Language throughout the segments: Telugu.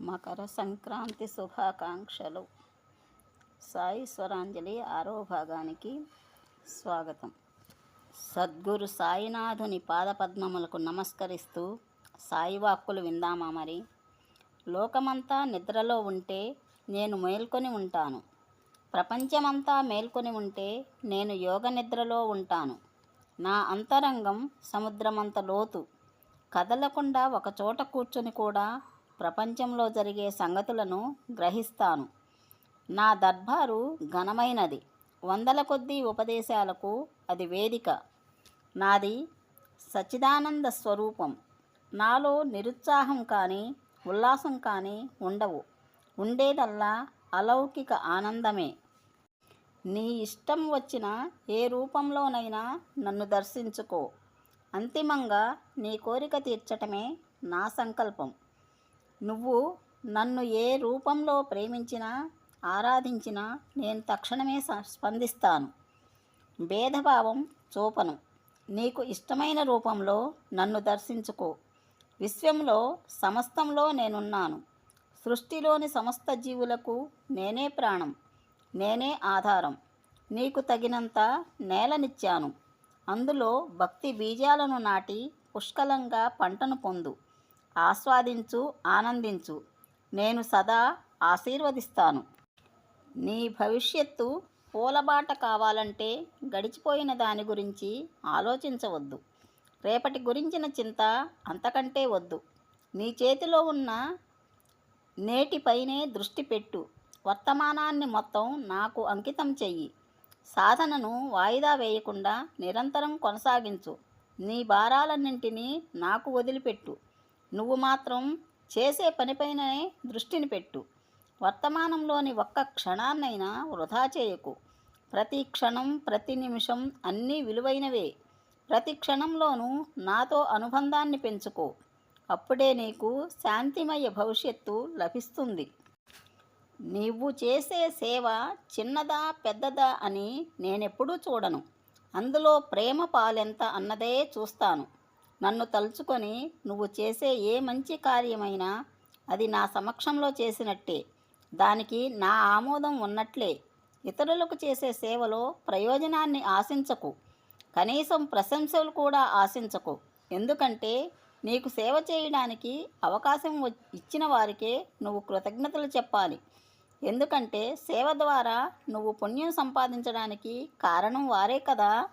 మకర సంక్రాంతి శుభాకాంక్షలు. సాయి స్వరాంజలి ఆరో భాగానికి స్వాగతం. సద్గురు సాయినాథుని పాదపద్మములకు నమస్కరిస్తూ సాయి వాక్కులు విందామా మరి? లోకమంతా నిద్రలో ఉంటే నేను మేల్కొని ఉంటాను. ప్రపంచమంతా మేల్కొని ఉంటే నేను యోగ నిద్రలో ఉంటాను. నా అంతరంగం సముద్రమంత లోతు. కదలకుండా ఒకచోట కూర్చొని కూడా ప్రపంచంలో జరిగే సంగతులను గ్రహిస్తాను. నా దర్బారు ఘనమైనది. వందల కొద్దీ ఉపదేశాలకు అది వేదిక. నాది సచిదానంద స్వరూపం. నాలో నిరుత్సాహం కానీ ఉల్లాసం కానీ ఉండవు. ఉండేదల్లా అలౌకిక ఆనందమే. నీ ఇష్టం వచ్చిన ఏ రూపంలోనైనా నన్ను దర్శించుకో. అంతిమంగా నీ కోరిక తీర్చటమే నా సంకల్పం. నువ్వు నన్ను ఏ రూపంలో ప్రేమించినా ఆరాధించినా నేను తక్షణమే స్పందిస్తాను. భేదభావం చూపను. నీకు ఇష్టమైన రూపంలో నన్ను దర్శించుకో. విశ్వంలో సమస్తంలో నేనున్నాను. సృష్టిలోని సమస్త జీవులకు నేనే ప్రాణం నేనే ఆధారం. నీకు తగినంత నేలనిచ్చాను. అందులో భక్తి బీజాలను నాటి పుష్కలంగా పంటను పొందు. ఆస్వాదించు ఆనందించు. నేను సదా ఆశీర్వదిస్తాను. నీ భవిష్యత్తు పూలబాట కావాలంటే గడిచిపోయిన దాని గురించి ఆలోచించవద్దు. రేపటి గురించిన చింత అంతకంటే వద్దు. నీ చేతిలో ఉన్న నేటిపైనే దృష్టి పెట్టు. వర్తమానాన్ని మొత్తం నాకు అంకితం చెయ్యి. సాధనను వాయిదా వేయకుండా నిరంతరం కొనసాగించు. నీ భారాలన్నింటినీ నాకు వదిలిపెట్టు. నువ్వు మాత్రం చేసే పనిపైనే దృష్టిని పెట్టు. వర్తమానంలోని ఒక్క క్షణాన్నైనా వృధా చేయకు. ప్రతి క్షణం ప్రతి నిమిషం అన్నీ విలువైనవే. ప్రతి క్షణంలోనూ నాతో అనుబంధాన్ని పెంచుకో. అప్పుడే నీకు శాంతిమయ భవిష్యత్తు లభిస్తుంది. నీవు చేసే సేవ చిన్నదా పెద్దదా అని నేనెప్పుడూ చూడను. అందులో ప్రేమ పాలెంత అన్నదే చూస్తాను. నన్ను తలుచుకొని నువ్వు చేసే ఏ మంచి కార్యమైనా అది నా సమక్షంలో చేసినట్టే. దానికి నా ఆమోదం ఉన్నట్లే. ఇతరులకు చేసే సేవలో ప్రయోజనాన్ని ఆశించకు. కనీసం ప్రశంసలు కూడా ఆశించకు. ఎందుకంటే నీకు సేవ చేయడానికి అవకాశం ఇచ్చిన వారికే నువ్వు కృతజ్ఞతలు చెప్పాలి. ఎందుకంటే సేవ ద్వారా నువ్వు పుణ్యం సంపాదించడానికి కారణం వారే కదా.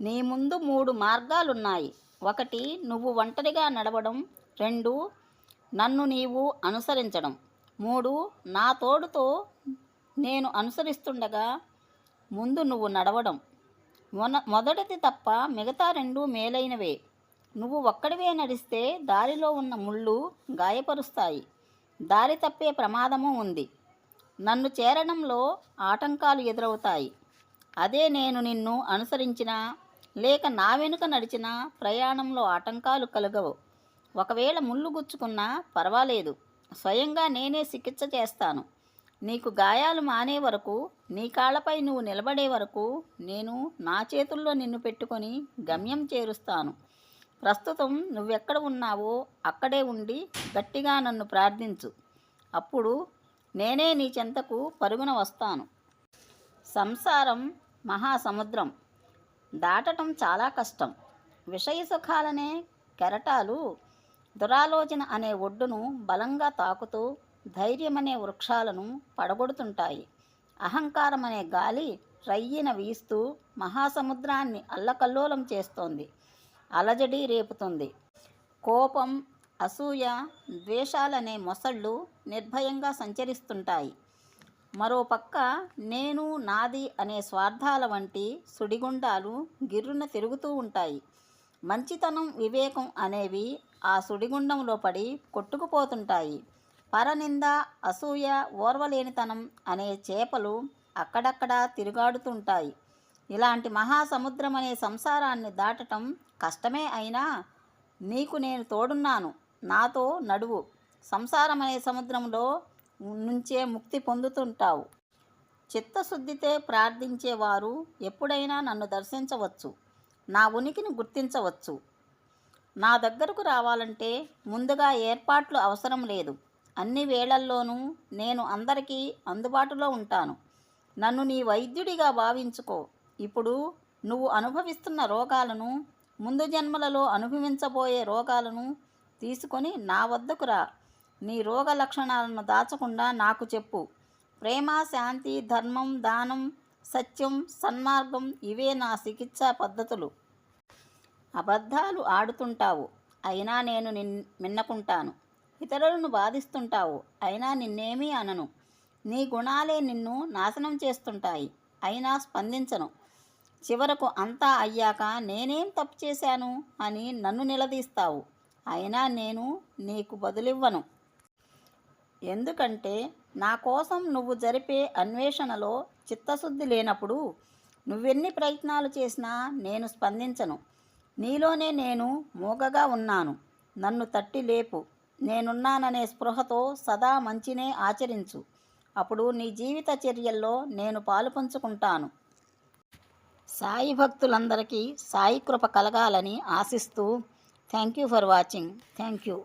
నీ ముందు మూడు మార్గాలున్నాయి. ఒకటి నువ్వు ఒంటరిగా నడవడం. రెండు నన్ను నీవు అనుసరించడం. మూడు నా తోడుతో నేను అనుసరిస్తుండగా ముందు నువ్వు నడవడం. మొన మొదటిది తప్ప మిగతా రెండు మేలైనవే. నువ్వు ఒక్కడివే నడిస్తే దారిలో ఉన్న ముళ్ళు గాయపరుస్తాయి. దారి తప్పే ప్రమాదము ఉంది. నన్ను చేరడంలో ఆటంకాలు ఎదురవుతాయి. అదే నేను నిన్ను అనుసరించినా లేక నా వెనుక నడిచిన ప్రయాణంలో ఆటంకాలు కలగవు. ఒకవేళ ముళ్ళు గుచ్చుకున్నా పర్వాలేదు. స్వయంగా నేనే చికిత్స చేస్తాను. నీకు గాయాలు మానే వరకు నీ కాళ్ళపై నువ్వు నిలబడే వరకు నేను నా చేతుల్లో నిన్ను పెట్టుకొని గమ్యం చేరుస్తాను. ప్రస్తుతం నువ్వెక్కడ ఉన్నావో అక్కడే ఉండి గట్టిగా నన్ను ప్రార్థించు. అప్పుడు నేనే నీ చెంతకు పరుగున వస్తాను. సంసారం మహాసముద్రం. దాటటం చాలా కష్టం. విషయ సుఖాలనే కెరటాలు దురాలోచన అనే ఒడ్డును బలంగా తాకుతూ ధైర్యమనే వృక్షాలను పడగొడుతుంటాయి. అహంకారం అనే గాలి రయ్యిన వీస్తూ మహాసముద్రాన్ని అల్లకల్లోలం చేస్తోంది. అలజడి రేపుతుంది. కోపం అసూయ ద్వేషాలనే మొసళ్ళు నిర్భయంగా సంచరిస్తుంటాయి. మరోపక్క నేను నాది అనే స్వార్థాల వంటి సుడిగుండాలు గిర్రున తిరుగుతూ ఉంటాయి. మంచితనం వివేకం అనేవి ఆ సుడిగుండంలో పడి కొట్టుకుపోతుంటాయి. పరనింద అసూయ ఓర్వలేనితనం అనే చేపలు అక్కడక్కడా తిరుగాడుతుంటాయి. ఇలాంటి మహాసముద్రం అనే సంసారాన్ని దాటటం కష్టమే అయినా నీకు నేను తోడున్నాను. నాతో నడువు. సంసారం అనే సముద్రంలో నుంచే ముక్తి పొందుతుంటావు. చిత్తశుద్ధితే ప్రార్థించేవారు ఎప్పుడైనా నన్ను దర్శించవచ్చు. నా ఉనికిని గుర్తించవచ్చు. నా దగ్గరకు రావాలంటే ముందుగా ఏర్పాట్లు అవసరం లేదు. అన్ని వేళల్లోనూ నేను అందరికీ అందుబాటులో ఉంటాను. నన్ను నీ వైద్యుడిగా భావించుకో. ఇప్పుడు నువ్వు అనుభవిస్తున్న రోగాలను ముందు జన్మలలో అనుభవించబోయే రోగాలను తీసుకొని నా వద్దకు రా. నీ రోగ లక్షణాలను దాచకుండా నాకు చెప్పు. ప్రేమ శాంతి ధర్మం దానం సత్యం సన్మార్గం ఇవే నా చికిత్సా పద్ధతులు. అబద్ధాలు ఆడుతుంటావు. అయినా నేను నిన్ మిన్నకుంటాను. ఇతరులను బాధిస్తుంటావు. అయినా నిన్నేమీ అనను. నీ గుణాలే నిన్ను నాశనం చేస్తుంటాయి. అయినా స్పందించను. చివరకు అంతా అయ్యాక నేనేం తప్పు చేశాను అని నన్ను నిలదీస్తావు. అయినా నేను నీకు బదులివ్వను. ఎందుకంటే నా కోసం నువ్వు జరిపే అన్వేషణలో చిత్తశుద్ధి లేనప్పుడు నువ్వెన్ని ప్రయత్నాలు చేసినా నేను స్పందించను. నీలోనే నేను మూగగా ఉన్నాను. నన్ను తట్టి లేపు. నేనున్నాననే స్పృహతో సదా మంచినే ఆచరించు. అప్పుడు నీ జీవిత చర్యల్లో నేను పాలు పంచుకుంటాను. సాయి భక్తులందరికీ సాయి కృప కలగాలని ఆశిస్తూ thank you for watching. Thank you.